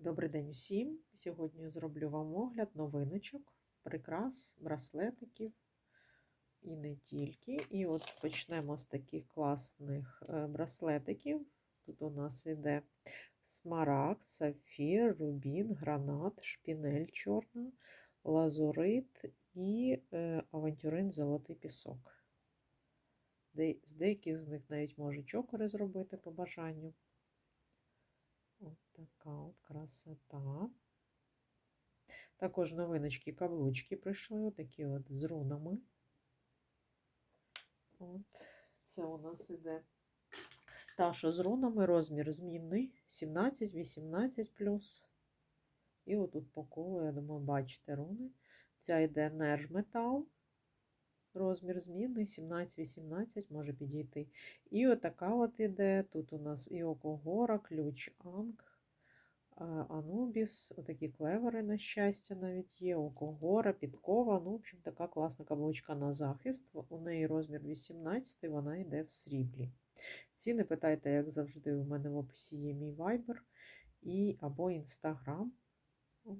Добрий день усім! Сьогодні зроблю вам огляд новиночок, прикрас, браслетиків і не тільки. І от почнемо з таких класних е, браслетиків. Тут у нас іде смарагд, сапфір, рубін, гранат, шпінель чорна, лазурит і е, авантюрин золотий пісок. З деяких з них навіть може чокори зробити по бажанню. Така от красота. Також новиночки каблучки прийшли, такі от з рунами. От, це у нас іде та, що з рунами, розмір змінний 17-18 плюс. І отут по колу, я думаю, бачите руни. Ця йде нержметал. Розмір змінний 17-18 може підійти. І отака от іде. Тут у нас і Окогора, ключ Анг, Анубіс, отакі клевери, на щастя, навіть є, Окогора, підкова. Ну, в общем, така класна каблучка на захист. У неї розмір 18, вона йде в сріблі. Ціни питайте, як завжди, у мене в описі є мій Viber і або. От,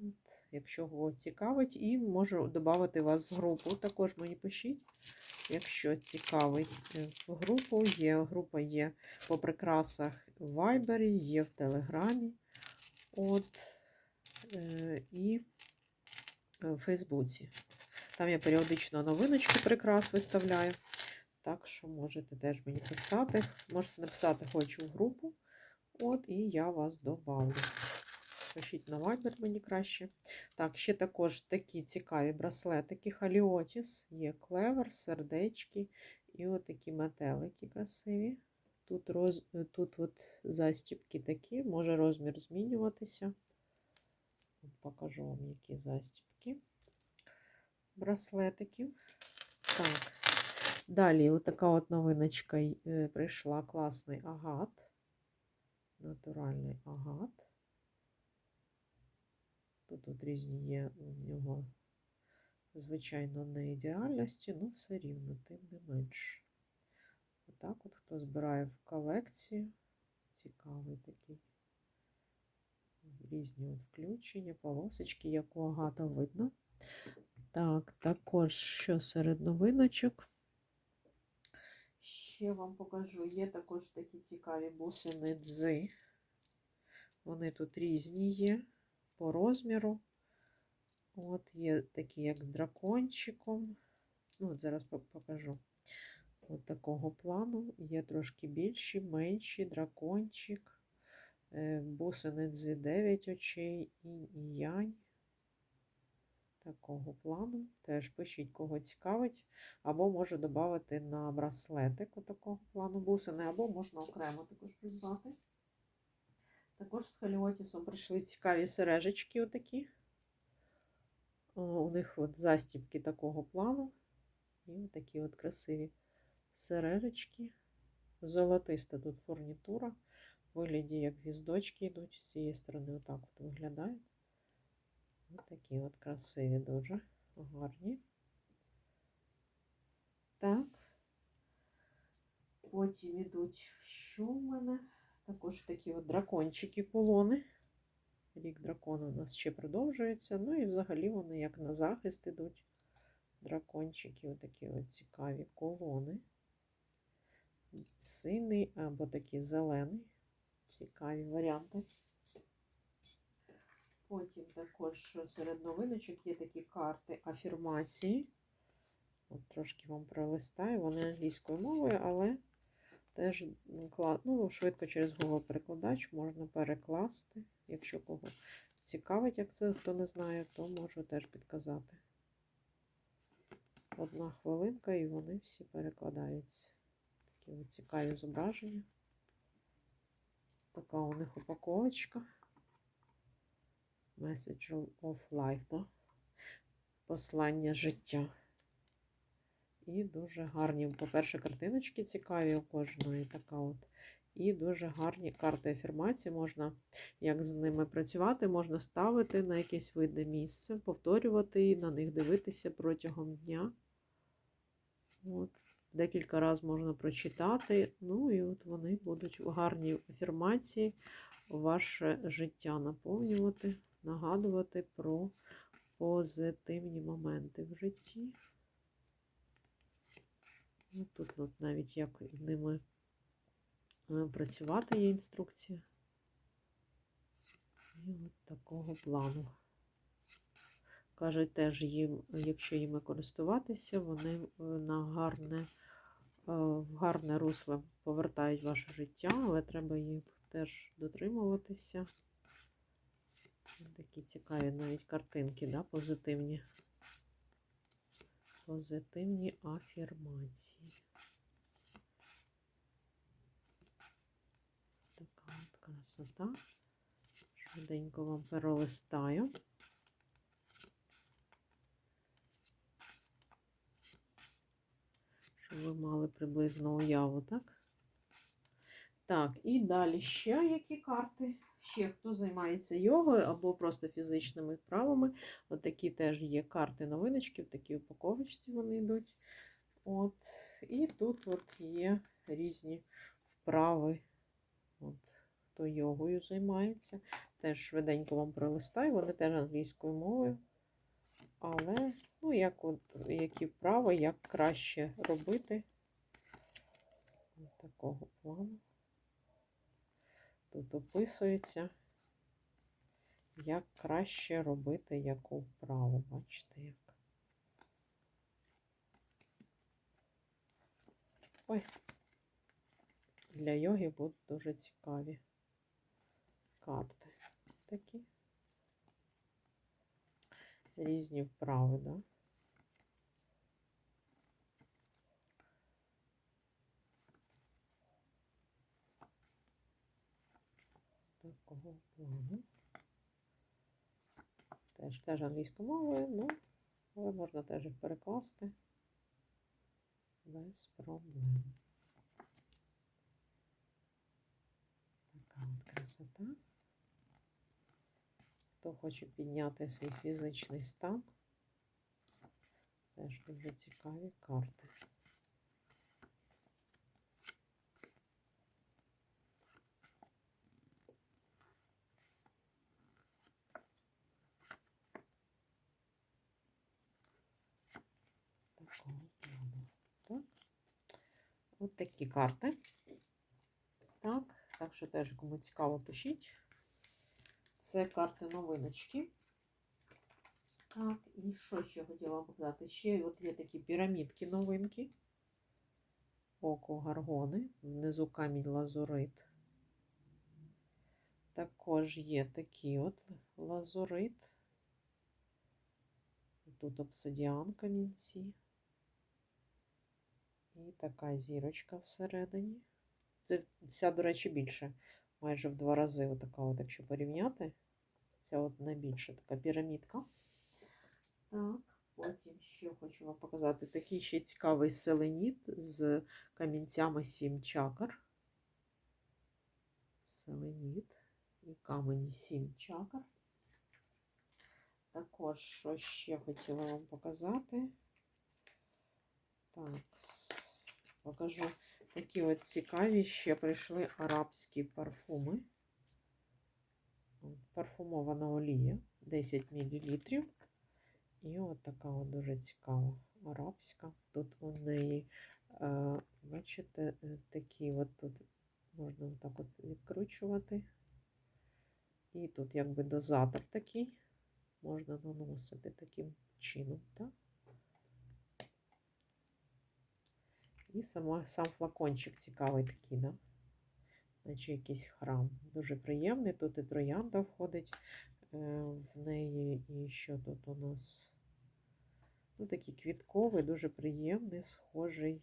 Якщо кого цікавить, і можу додати вас в групу. Також мені пишіть, якщо цікавить е, в групу. Є, Група є по прикрасах в Вайбері, є в Телеграмі от, е, і в Фейсбуці. Там я періодично новиночки прикрас виставляю. Так що можете теж мені писати. Можете написати хочу в групу. От, і я вас добавлю. Пишіть на Viber мені краще. Так, ще також такі цікаві браслетики. Халіотіс, є клевер, сердечки і отакі метелики красиві. Тут роз... тут от застіпки такі, може розмір змінюватися. Покажу вам, які застіпки браслетиків. Так. Далі, отака от новиночка е, прийшла класний агат. Натуральний агат. Тут от різні є у нього, звичайно, не ідеальності, але все рівно, тим не менш. Отак от хто збирає в колекцію, цікавий такий. Різні от включення, полосочки, як у агата видно. Так, також що серед новиночок. Ще вам покажу, є також такі цікаві бусини дзи. Вони тут різні є по розміру. От є такі, як з дракончиком. Ну, от зараз покажу. От такого плану. Є трошки більші, менші, дракончик, е, бусини дзи 9 очей і янь. Такого плану. Теж пишіть, кого цікавить. Або можу додати на браслетик такого плану бусини, або можна окремо також придбати. Також з халіотісом прийшли цікаві сережечки отакі. У них от застібки такого плану. І такі от красиві сережечки. Золотиста тут фурнітура. В вигляді, як гвіздочки йдуть з цієї сторони, отак от виглядають. Ось такі от красиві, дуже гарні. Так. Потім йдуть, що в мене? Також такі от дракончики полони. Рік дракона у нас ще продовжується. Ну і взагалі вони як на захист ідуть. Дракончики, отакі от цікаві колони. Синий або такий зелений. Цікаві варіанти. Потім також серед новиночок є такі карти афірмації. От Трошки вам пролистаю, вони англійською мовою, але теж ну, швидко через Google перекладач можна перекласти. Якщо кого цікавить, як це хто не знає, то можу теж підказати. Одна хвилинка, і вони всі перекладаються. Такі цікаві зображення. Така у них упаковочка. Message of Life, да? послання життя. І дуже гарні, по-перше, картиночки цікаві у кожної така от. І дуже гарні карти афірмації. Можна, як з ними працювати, можна ставити на якесь видне місце, повторювати і на них дивитися протягом дня. От. Декілька разів можна прочитати. Ну і от вони будуть гарні афірмації ваше життя наповнювати, нагадувати про позитивні моменти в житті. Ну, Тут от навіть як з ними е, працювати є інструкція. І от такого плану. Кажуть, теж їм, якщо їми користуватися, вони е, на гарне, е, в гарне русло повертають ваше життя, але треба їх теж дотримуватися. Такі цікаві навіть картинки, да, позитивні. Позитивні афірмації. Така от красота. Швиденько вам перелистаю. Мали приблизно уяву, так? Так, і далі ще які карти? Ще хто займається йогою або просто фізичними вправами. От такі теж є карти новиночки, в такій упаковочці вони йдуть. От. І тут от є різні вправи. От. Хто йогою займається. Теж швиденько вам пролистаю, вони теж англійською мовою. Але, ну, як от, які вправи, як краще робити. Такого плану. Тут описується, як краще робити яку вправу. Бачите, як. Ой, для йоги будуть дуже цікаві карти такі. Різні вправи, да? Такого плану. Теж теж англійською мовою, ну, але можна теж їх перекласти без проблем. Така от красота. Хто хоче підняти свій фізичний стан, теж дуже цікаві карти. Такого плану. Так. От такі карти. Так, так що теж, кому цікаво, пишіть. Це карти новиночки. Так, і що ще хотіла показати? Ще от є такі пірамідки новинки. Око гаргони, внизу камінь лазурит. Також є такі от лазурит. Тут обсидіан камінці. І така зірочка всередині. Це ця, до речі, більше. Майже в два рази, отака, от, якщо порівняти. Це от найбільша така пірамідка. Так, потім ще хочу вам показати такий ще цікавий селеніт з камінцями сім чакр. Селеніт і камені сім чакр. Також, що ще хотіла вам показати. Так, покажу такі от цікаві ще прийшли арабські парфуми. Парфумована олія 10 мл. І от така от дуже цікава арабська. Тут у неї, е, бачите, е, такі от тут можна отак от відкручувати. І тут якби дозатор такий можна наносити таким чином, так? І сама, сам флакончик цікавий такий, да? наче якийсь храм. Дуже приємний. Тут і троянда входить е, в неї. І що тут у нас? Ну, такий квітковий, дуже приємний, схожий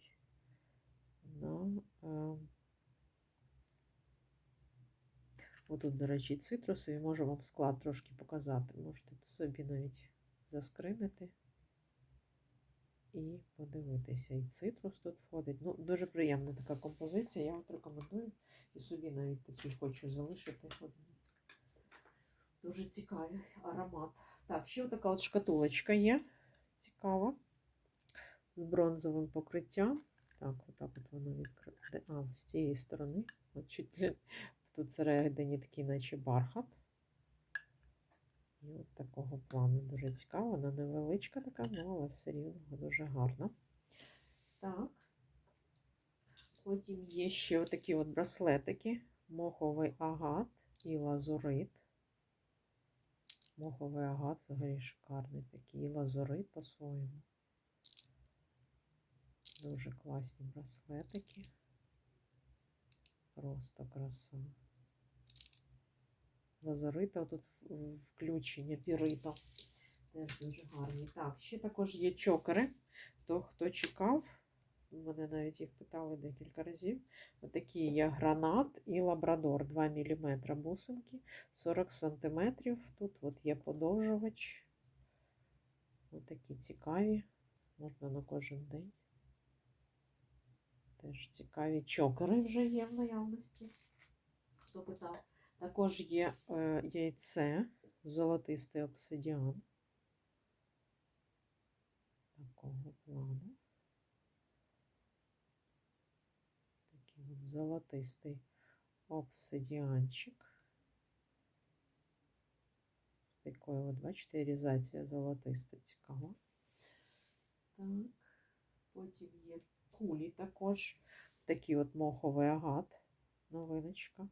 на. Е, Отут, до речі, цитрусові, можу вам склад трошки показати. Можете собі навіть заскринити і подивитися. І цитрус тут входить. Ну, Дуже приємна така композиція. Я от рекомендую. І собі навіть такий хочу залишити. Дуже цікавий аромат. Так, ще така от шкатулочка є. Цікава. З бронзовим покриттям. Так, отак от воно відкрите. А, з цієї сторони. От чуть тут всередині такий, наче бархат. І от такого плану дуже цікаво. Вона невеличка така, ну, але все рівно дуже гарна. Так. Потім є ще отакі от браслетики. Моховий агат і лазурит. Моховий агат взагалі шикарний такий. І лазурит по-своєму. Дуже класні браслетики. Просто краса. Лазурита тут включення, пірито. Теж дуже гарні. Так, ще також є чокери. То, хто чекав, мене навіть їх питали декілька разів. Отакі є гранат і лабрадор 2 мм бусинки, 40 см. Тут от є подовжувач. Отакі цікаві. Можна на кожен день. Теж цікаві чокери вже є в наявності. Хто питав? Також є е, яйце, золотистий обсидіан. Такого плану. Такий от золотистий обсидіанчик. З такою, от, бачите, різація золотиста цікава. Так. Потім є кулі також. Такий от моховий агат, новиночка.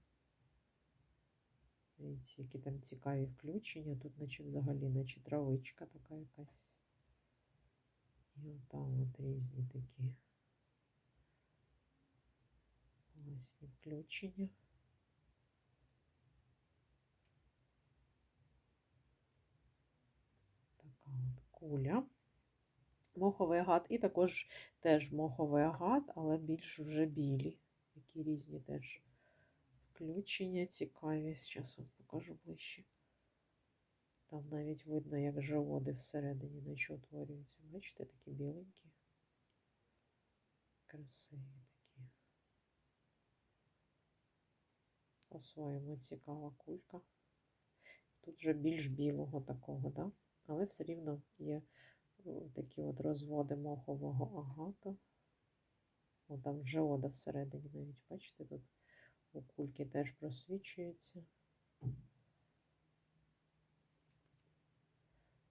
Дивіться, які там цікаві включення. Тут, наче взагалі, наче травичка така якась. І от там от різні такі класні включення. Така от куля. Моховий агат і також теж моховий агат, але більш вже білі. Такі різні теж включення цікаві. Зараз вам покажу ближче. Там навіть видно, як живоди всередині наче утворюються. Бачите, такі біленькі. Красиві такі. По-своєму цікава кулька. Тут вже більш білого такого, да? але все рівно є такі от розводи мохового агату. О, там жеода всередині навіть, бачите, тут у кульки теж просвічується.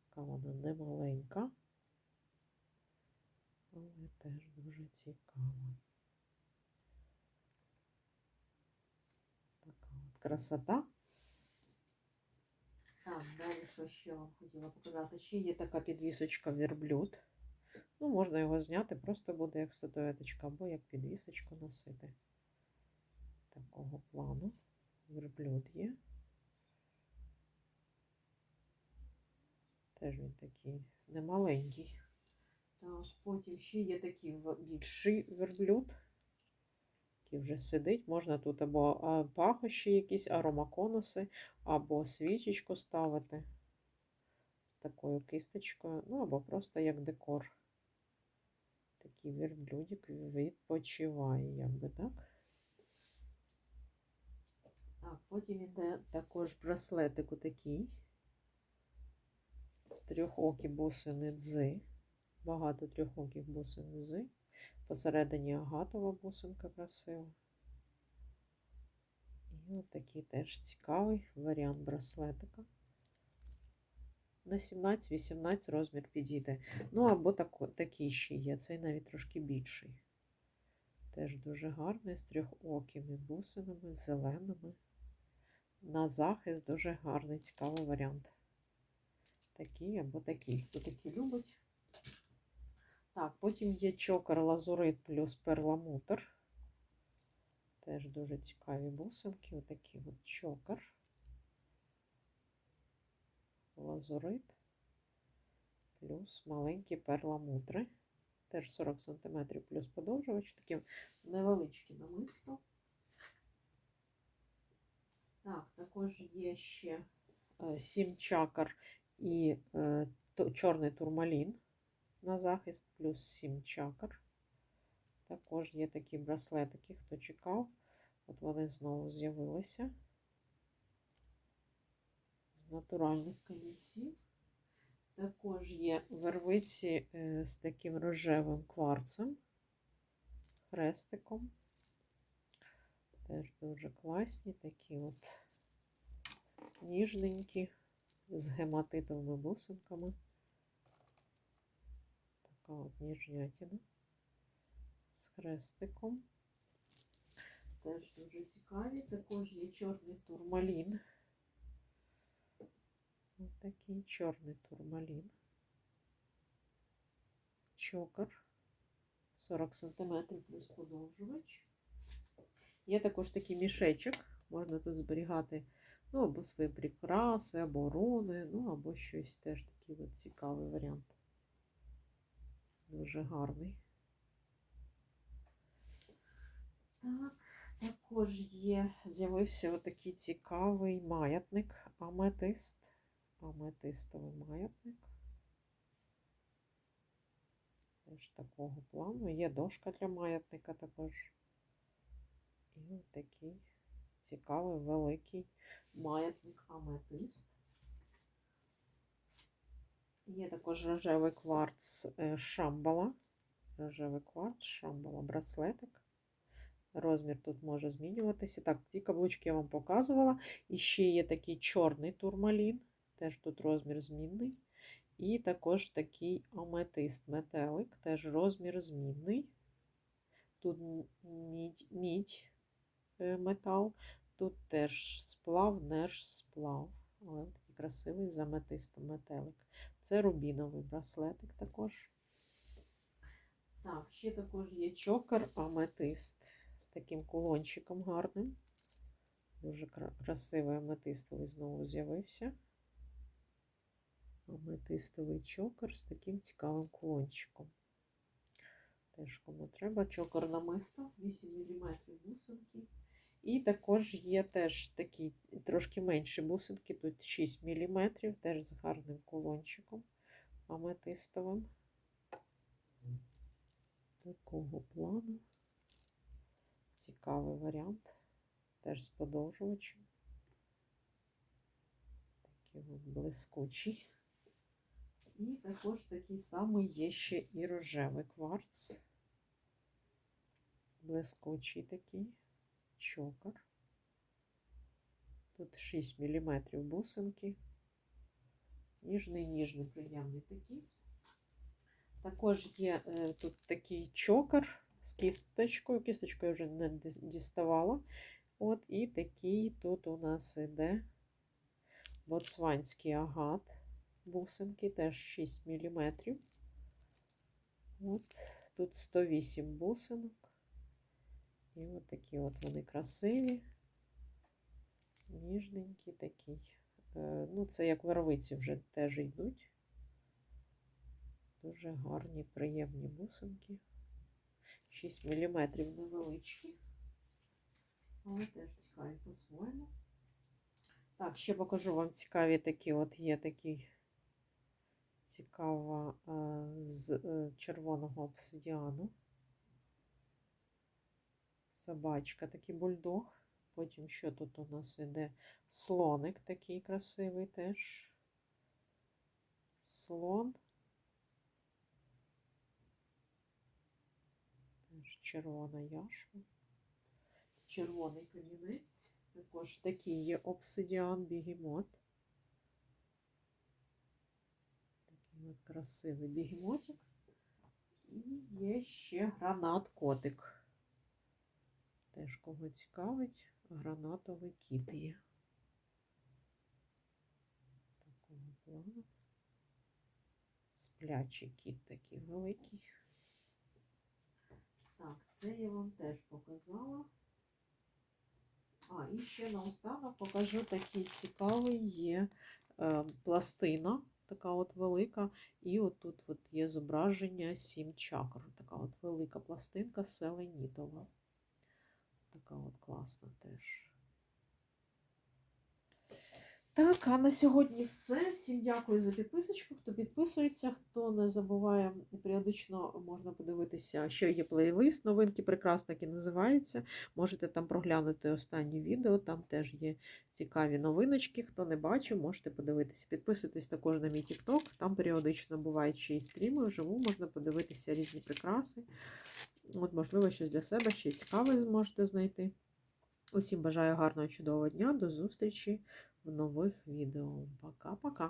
Така вона не маленька, але теж дуже цікава. Така от красота. Так, далі що ще вам хотіла показати? Ще є така підвісочка верблюд. Ну, можна його зняти, просто буде як статуеточка, або як підвісочку носити. Такого плану. Верблюд є. Теж він такий немаленький. Так, потім ще є такий більший верблюд, який вже сидить. Можна тут або пахощі якісь, аромаконуси, або свічечку ставити з такою кисточкою, ну або просто як декор. Такий верблюдик відпочиває, якби так. Так, потім іде також браслетик отакий. Трьохокі бусини дзи. Багато трьохоких бусин дзи. Посередині агатова бусинка красива. І от такий теж цікавий варіант браслетика. На 17-18 розмір підійде. Ну, або тако, такий ще є. Цей навіть трошки більший. Теж дуже гарний, з трьохокими бусинами, зеленими. На захист дуже гарний, цікавий варіант. Такий або такий. Хто такий любить. Так, потім є чокер лазурит плюс перламутр. Теж дуже цікаві бусинки. Отакий от чокер. Лазурит плюс маленькі перламутри. Теж 40 см плюс подовжувач. Такі невеличкі намисто. Так, також є ще е, сім чакр і е, чорний турмалін на захист, плюс 7 чакр. Також є такі браслетики, хто чекав. От вони знову з'явилися з натуральних камінців. Також є вервиці е, з таким рожевим кварцем, хрестиком. Теж дуже класні, такі от ніжненькі, з гематитовими бусинками. Така от ніжнятина з хрестиком. Теж дуже цікаві. Також є чорний турмалін. Ось такий чорний турмалін. Чокер. 40 см плюс подовжувач. Є також такий мішечок. Можна тут зберігати ну, або свої прикраси, або руни, ну, або щось теж такий от цікавий варіант. Дуже гарний. Так, також є, з'явився отакий цікавий маятник, аметист. Аметистовий маятник. Теж такого плану. Є дошка для маятника також. І такий цікавий великий маятник аметист. Є також рожевий кварц е, шамбала. Рожевий кварц, шамбала, браслетик. Розмір тут може змінюватися. Так, ті каблучки я вам показувала. І ще є такий чорний турмалін. Теж тут розмір змінний. І також такий аметист метелик, теж розмір змінний. Тут мідь, мідь метал, тут теж сплав, нерж сплав. Але такий красивий з метелик. Це рубіновий браслетик також. Так, ще також є чокер аметист з таким кулончиком гарним. Дуже красивий аметистовий знову з'явився. Аметистовий чокер з таким цікавим кулончиком. Теж кому треба чокер намисто, 8 мм також є теж такі трошки менші бусинки, тут 6 мм, теж з гарним кулончиком аметистовим. Такого плану. Цікавий варіант. Теж з подовжувачем. Такий от блискучий. І також такий самий є ще і рожевий кварц. Блискучий такий чокер. Тут 6 мм бусинки. Ніжний, ніжний, приємний такий. Також є е, тут такий чокер з кісточкою. Кісточкою я вже не діставала. От, і такий тут у нас іде боцванський агат бусинки, теж 6 мм. От, Тут 108 бусинок. І от такі от вони красиві, ніжненькі такі. Е, ну, це як вервиці вже теж йдуть. Дуже гарні, приємні бусинки. 6 мм невеличкі. Але теж цікаві по-своєму. Так, ще покажу вам цікаві такі от є такі цікава з е, червоного обсидіану. Собачка, такий бульдог. Потім що тут у нас іде слоник такий красивий теж. Слон. Теж червона яшма. Червоний камінець. Також такий є обсидіан бігемот. Такий от красивий бігемотик. І є ще гранат котик. Теж кого цікавить, гранатовий кіт є. Такого плану. Сплячий кіт такий великий. Так, це я вам теж показала. А, і ще наостанок покажу такий цікавий є е, пластина, така от велика. І отут от є зображення сім чакр. Така от велика пластинка селенітова. Класна теж. Так, а на сьогодні все. Всім дякую за підписочку. Хто підписується, хто не забуває, періодично можна подивитися, що є плейлист. Новинки прекрасно і називається. Можете там проглянути останні відео, там теж є цікаві новиночки. Хто не бачив, можете подивитися. Підписуйтесь також на мій TikTok, там періодично бувають ще й стріми, вживу можна подивитися різні прикраси. От, можливо, щось для себе ще цікаве зможете знайти. Усім бажаю гарного чудового дня. До зустрічі в нових відео. Пока-пока.